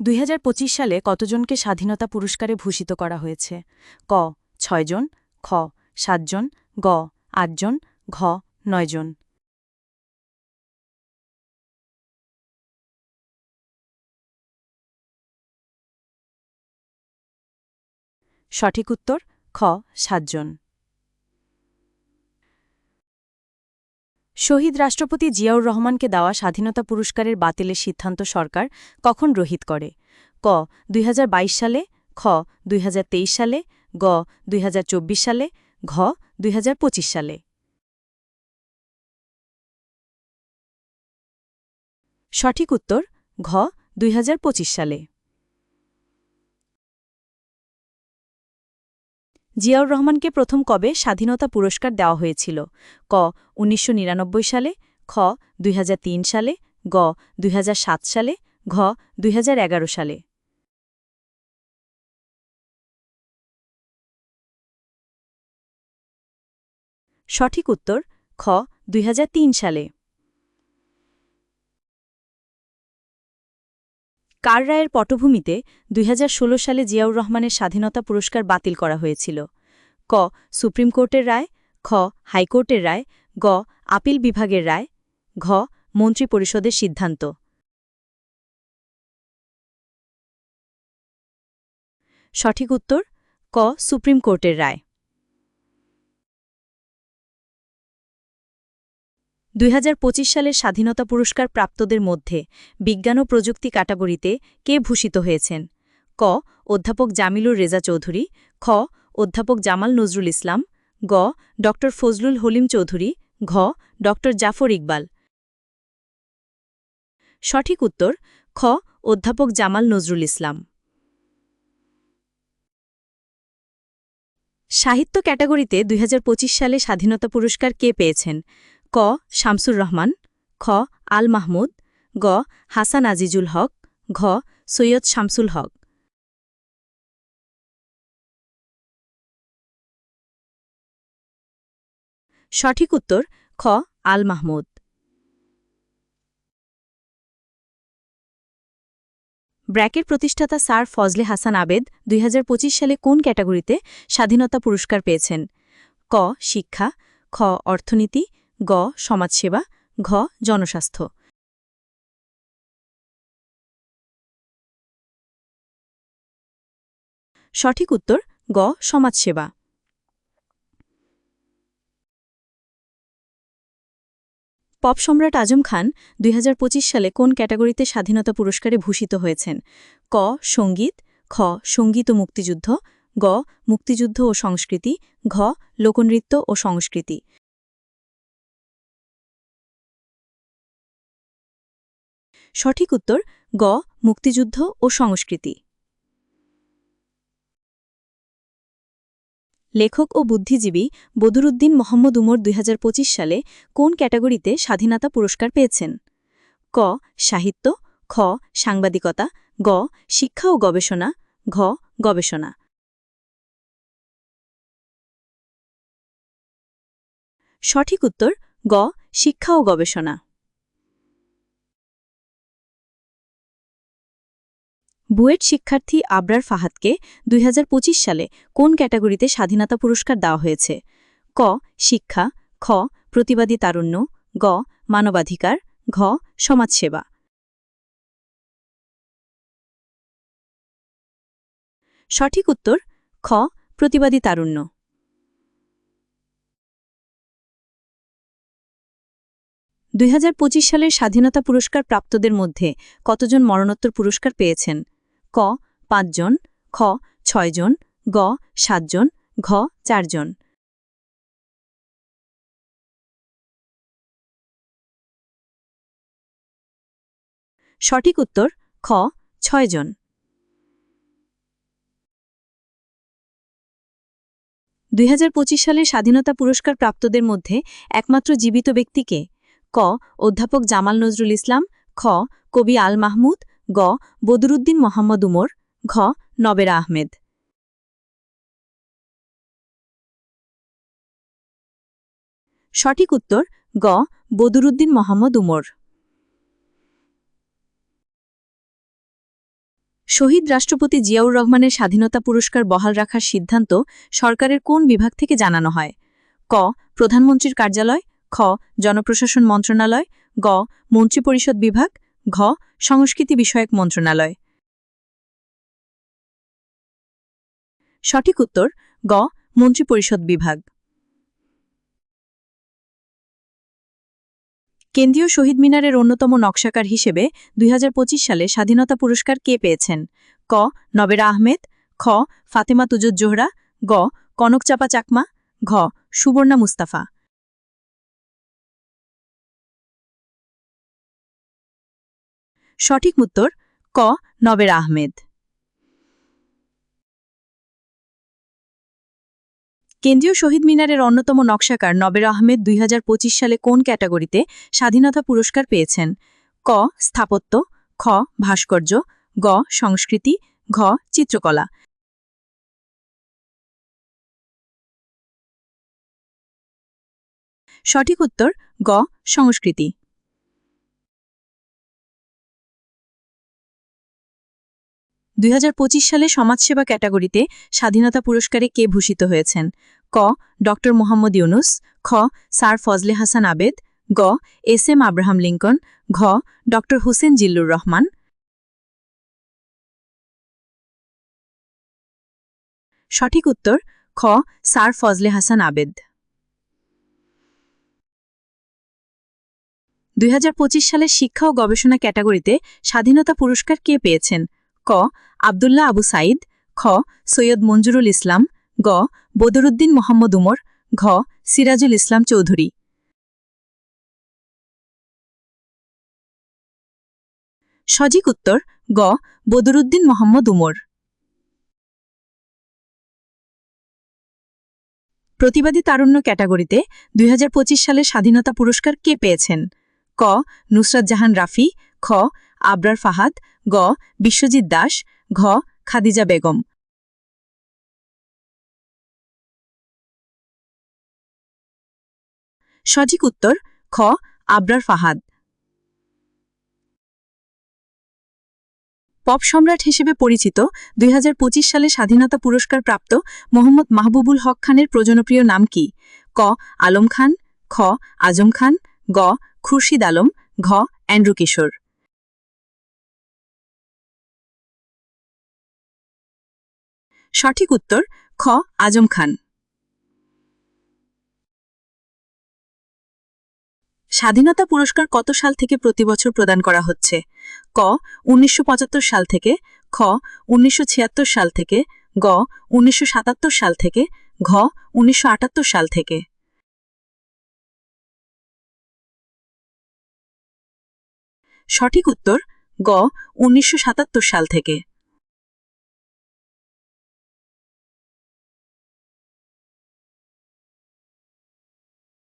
দুই হাজার পঁচিশ সালে কতজনকে স্বাধীনতা পুরস্কারে ভূষিত করা হয়েছে? ক, ছয়জন, খ, সাতজন, গ, আটজন, ঘ, নয়জন। সঠিক উত্তর, খ, সাতজন। শহীদ রাষ্ট্রপতি জিয়াউর রহমানকে দেওয়া স্বাধীনতা পুরস্কারের বাতিলের সিদ্ধান্ত সরকার কখন রহিত করে? ক, দুই হাজার বাইশ সালে, খ, দুই হাজার তেইশ সালে, গ, দুই হাজার চব্বিশ সালে, ঘ, দুই হাজার পঁচিশ সালে। সঠিক উত্তর, ঘ, দুই হাজার পঁচিশ সালে। জিয়াউর রহমানকে প্রথম কবে স্বাধীনতা পুরস্কার দেওয়া হয়েছিল? ক, উনিশশো নিরানব্বই সালে, খ, দুই হাজার তিন সালে, গ, দুই হাজার সাত সালে, ঘ, দুই হাজার এগারো সালে। সঠিক উত্তর, খ, দুই হাজার তিন সালে। কার রায়ের পটভূমিতে দুই হাজার ষোলো সালে জিয়াউর রহমানের স্বাধীনতা পুরস্কার বাতিল করা হয়েছিল? ক. সুপ্রিম কোর্টের রায়। খ. হাইকোর্টের রায়। গ. আপিল বিভাগের রায়। ঘ. মন্ত্রী পরিষদের সিদ্ধান্ত। সঠিক উত্তর? ক. সুপ্রিম কোর্টের রায়। দুই সালের স্বাধীনতা পুরস্কার প্রাপ্তদের মধ্যে বিজ্ঞান ও প্রযুক্তি ক্যাটাগরিতে কে ভূষিত হয়েছেন? ক. অধ্যাপক জামিলুর রেজা চৌধুরী। খ. অধ্যাপক জামাল নজরুল ইসলাম। গ. ড. ফজলুল হলিম চৌধুরী। ঘ. ড. জাফর ইকবাল। সঠিক উত্তর, খ. অধ্যাপক জামাল নজরুল ইসলাম। সাহিত্য ক্যাটাগরিতে দুই হাজার পঁচিশ সালে স্বাধীনতা পুরস্কার কে পেয়েছেন? ক, শামসুর রহমান, খ, আল মাহমুদ, গ, হাসান আজিজুল হক, ঘ, সৈয়দ শামসুল হক। সঠিক উত্তর, খ, আল মাহমুদ। ব্র্যাকের প্রতিষ্ঠাতা স্যার ফজলে হাসান আবেদ দুই হাজার পঁচিশ সালে কোন ক্যাটাগরিতে স্বাধীনতা পুরস্কার পেয়েছেন? ক, শিক্ষা, খ, অর্থনীতি গ, সমাজসেবা, ঘ, জনস্বাস্থ্য। সঠিক উত্তর, গ, সমাজসেবা। পপ সম্রাট আজম খান দুই হাজার পঁচিশ সালে কোন ক্যাটাগরিতে স্বাধীনতা পুরস্কারে ভূষিত হয়েছেন? ক, সংগীত, খ, সংগীত ও মুক্তিযুদ্ধ, গ, মুক্তিযুদ্ধ ও সংস্কৃতি, ঘ, লোকনৃত্য ও সংস্কৃতি। সঠিক উত্তর, গ, মুক্তিযুদ্ধ ও সংস্কৃতি। লেখক ও বুদ্ধিজীবী বদরুদ্দিন মোহাম্মদ উমর দুই হাজার পঁচিশ সালে কোন ক্যাটাগরিতে স্বাধীনতা পুরস্কার পেয়েছেন? ক, সাহিত্য, খ, সাংবাদিকতা, গ, শিক্ষা ও গবেষণা, ঘ, গবেষণা। সঠিক উত্তর, গ, শিক্ষা ও গবেষণা। বুয়েট শিক্ষার্থী আবরার ফাহাদকে দুই হাজার পঁচিশ সালে কোন ক্যাটাগরিতে স্বাধীনতা পুরস্কার দেওয়া হয়েছে? ক. শিক্ষা খ. প্রতিবাদী তারুণ্য গ. মানবাধিকার ঘ. সমাজসেবা সঠিক উত্তর, খ. প্রতিবাদী তারুণ্য। দুই হাজার পঁচিশ সালের স্বাধীনতা পুরস্কার প্রাপ্তদের মধ্যে কতজন মরণোত্তর পুরস্কার পেয়েছেন? ক, পাঁচজন, খ, ছয়জন, গ, সাতজন, ঘ, চারজন। সঠিক উত্তর, খ, ছয়জন। দুই সালের স্বাধীনতা পুরস্কার প্রাপ্তদের মধ্যে একমাত্র জীবিত ব্যক্তিকে ক, অধ্যাপক জামাল নজরুল ইসলাম, খ, কবি আল মাহমুদ গ. বদরুদ্দিন মোহাম্মদ উমর, ঘ. নবেরা আহমেদ। সঠিক উত্তর, গ. বদরুদ্দিন মোহাম্মদ উমর। শহীদ রাষ্ট্রপতি জিয়াউর রহমানের স্বাধীনতা পুরস্কার বহাল রাখার সিদ্ধান্ত সরকারের কোন বিভাগ থেকে জানানো হয়? ক. প্রধানমন্ত্রীর কার্যালয়, খ. জনপ্রশাসন মন্ত্রণালয়, গ. মন্ত্রিপরিষদ বিভাগ ঘ. সংস্কৃতি বিষয়ক মন্ত্রণালয়। সঠিক উত্তর, গ. মন্ত্রিপরিষদ বিভাগ। কেন্দ্রীয় শহীদ মিনারের অন্যতম নকশাকার হিসেবে দুই হাজার পঁচিশ সালে স্বাধীনতা পুরস্কার কে পেয়েছেন? ক. নবেরা আহমেদ। খ. ফাতেমা তুজুদ জোহরা। গ. কনক কনকচাপা চাকমা। ঘ. সুবর্ণা মুস্তাফা। সঠিক উত্তর, ক, নবের আহমেদ। কেন্দ্রীয় শহীদ মিনারের অন্যতম নকশাকার নবের আহমেদ দুই হাজার পঁচিশ সালে কোন ক্যাটাগরিতে স্বাধীনতা পুরস্কার পেয়েছেন? ক, স্থাপত্য, খ, ভাস্কর্য, গ, সংস্কৃতি, ঘ, চিত্রকলা। সঠিক উত্তর, গ, সংস্কৃতি। দুই হাজার পঁচিশ সালে সমাজসেবা ক্যাটাগরিতে স্বাধীনতা পুরস্কারে কে ভূষিত হয়েছেন? ক. ড মোহাম্মদ ইউনুস, খ. স্যার ফজলে হাসান আবেদ, গ. এস এম আব্রাহাম লিঙ্কন, ঘ. ড হোসেন জিল্লুর রহমান। সঠিক উত্তর, খ. স্যার ফজলে হাসান আবেদ। দুই হাজার পঁচিশ সালে শিক্ষা ও গবেষণা ক্যাটাগরিতে স্বাধীনতা পুরস্কার কে পেয়েছেন? ক, আবদুল্লাহ আবু সাইদ খ, সৈয়দ মঞ্জুরুল ইসলাম, গ, বদরুদ্দিন মোহাম্মদ উমর, ঘ, সিরাজুল ইসলাম চৌধুরী। সঠিক উত্তর, গ, বদরুদ্দিন মোহাম্মদ উমর। প্রতিবাদী তারুণ্য ক্যাটাগরিতে দুই সালে স্বাধীনতা পুরস্কার কে পেয়েছেন? ক, নুসরাত জাহান রাফি, খ আবরার ফাহাদ, গ. বিশ্বজিৎ দাস, ঘ. খাদিজা বেগম। সঠিক উত্তর, খ. আবরার ফাহাদ। পপ সম্রাট হিসেবে পরিচিত, দুই হাজার পঁচিশ সালে স্বাধীনতা পুরস্কার প্রাপ্ত মোহাম্মদ মাহবুবুল হক খানের প্রজনপ্রিয় নাম কি? ক. আলম খান, খ. আজম খান, গ. খুরশিদ আলম, ঘ. অ্যান্ড্রু কিশোর। সঠিক উত্তর, খ, আজম খান। স্বাধীনতা পুরস্কার কত সাল থেকে প্রতি বছর প্রদান করা হচ্ছে? ক, উনিশশো পঁচাত্তর সাল থেকে, খ, উনিশশো ছিয়াত্তর সাল থেকে, গ, উনিশশো সাতাত্তর সাল থেকে, ঘ, উনিশশো আটাত্তর সাল থেকে। সঠিক উত্তর, গ, উনিশশো সাতাত্তর সাল থেকে।